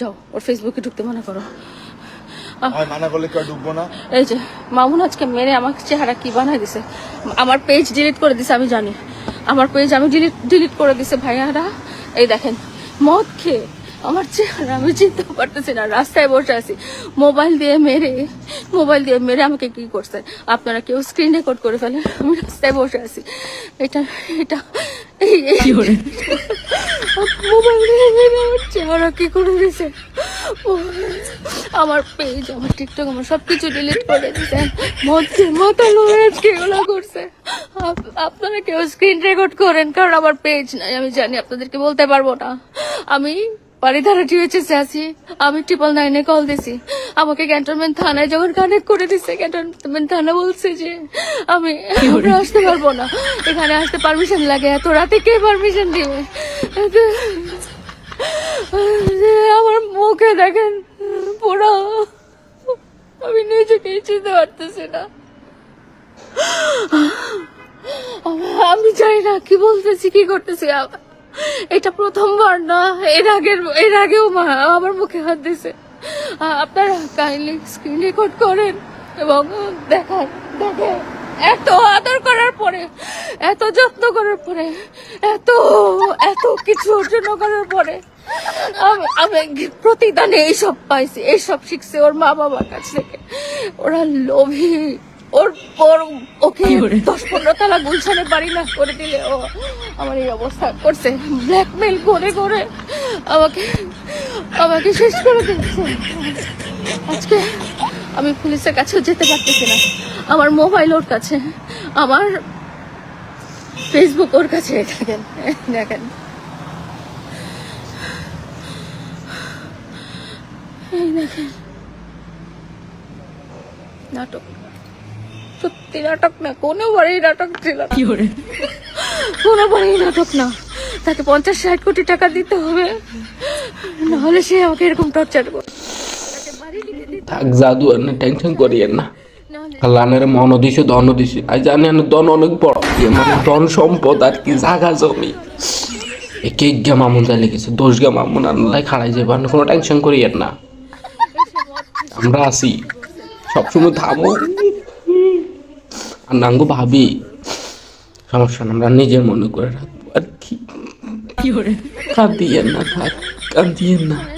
যাও ওর ফেসবুকে ঢুকতে মানা করো। হয় মানা করলে কেউ ঢুকবো না? এই যে মামুন আজকে মেরে আমার চেহারা কি বানাই দিছে? আমার পেজ ডিলিট করে দিছে আমি জানি। আমার পেজ আমি ডিলিট ডিলিট করে দিছে ভাইয়ারা। এই দেখেন মদ খেয়ে আমার চেহারা আমি চিনতে পারতেছি না রাস্তায় বসে আছি। মোবাইল দিয়ে মেরে মোবাইল দিয়ে মেরে আমাকে কি করছে? আপনারা কেউ স্ক্রিন রেকর্ড করে ফেলে আমি রাস্তায় বসে আছি। এটা এটা এই এই মোবাইল দিয়ে চেহারা কি করে দিছে? আমার পেজ আমার টিকটক আমার সবকিছু ডিলিট করে দিছে। মধ্যে মাথা লোহাজ কি এগুলো করছে। আপ- আপনারা কেউ স্ক্রিন রেকর্ড করেন? কারণ আমার পেজ নাই আমি জানি আপনাদেরকে বলতে পারব না। আমি বাড়িধারা টিউএচএসে আছি আমি ট্রিপল নাইনে কল দিছি। আমাকে ক্যান্টনমেন্ট থানায় যখন কানেক্ট করে দিচ্ছে ক্যান্টনমেন্ট থানা বলছে যে আমি আসতে পারব না। এখানে আসতে পারমিশন লাগে। এত রাতে কে পারমিশন দিবে? আমার মুখে দেখেন, পুরো আমি নিজেকে চিনতে পারতেছি না। আমি- জানি না কি বলতেছি, কি করতেছি এটা প্রথমবার না, এর আগের, এর আগেও আমার মুখে হাত দিছে আপনারা কাইন্ডলি স্ক্রিন রেকর্ড করেন এবং দেখান, দেখেন। এত আদর করার পরে এত যত্ন করার পরে এত এত কিছু অর্জন করার পরে আমি আমি প্রতিদানে এইসব পাইছি এইসব শিখছে ওর মা বাবার কাছ থেকে। ওরা লোভী ওর ওর ওকে দশ পনেরো তালা গুলছানে বাড়ি না করে দিলে ও আমার এই অবস্থা করছে। ব্ল্যাকমেল করে করে আমাকে আমাকে শেষ করে দিচ্ছে আজকে আমি পুলিশের কাছেও যেতে পারতেছি না। আমার মোবাইল ওর কাছে। আমার ফেসবুক ওর কাছে দেখেন। দেখেন। এই দেখেন। নাটক। সত্যি নাটক না কোনো বাড়ি নাটক ছিল না। কোনো বাড়ি নাটক না। তাকে পঞ্চাশ ষাট কোটি টাকা দিতে হবে। নাহলে সে আমাকে এরকম টর্চার করবে। তাকে বাড়ি দিতে দিতে থাক জাদু আর না টেনশন করিয়েন না। নাহলে মন দিছে ধন দিছে। আজ জানি ধন অনেক বড়। মানে ধন সম্পদ আর কি জাগা জমি। এক এক গা মামুন যা লিখেছে দোষ গা মামুন আল্লাহ খাড়াই যাবে আপনি কোনো টেনশন করিয়েন না। আমরা আছি। সবসময় থামো। আর নাঙ্গো ভাবি সমস্যা না আমরা নিজের মনে করে রাখব। আর কি? কাঁদিয়েন না থাক কাঁদিয়েন না।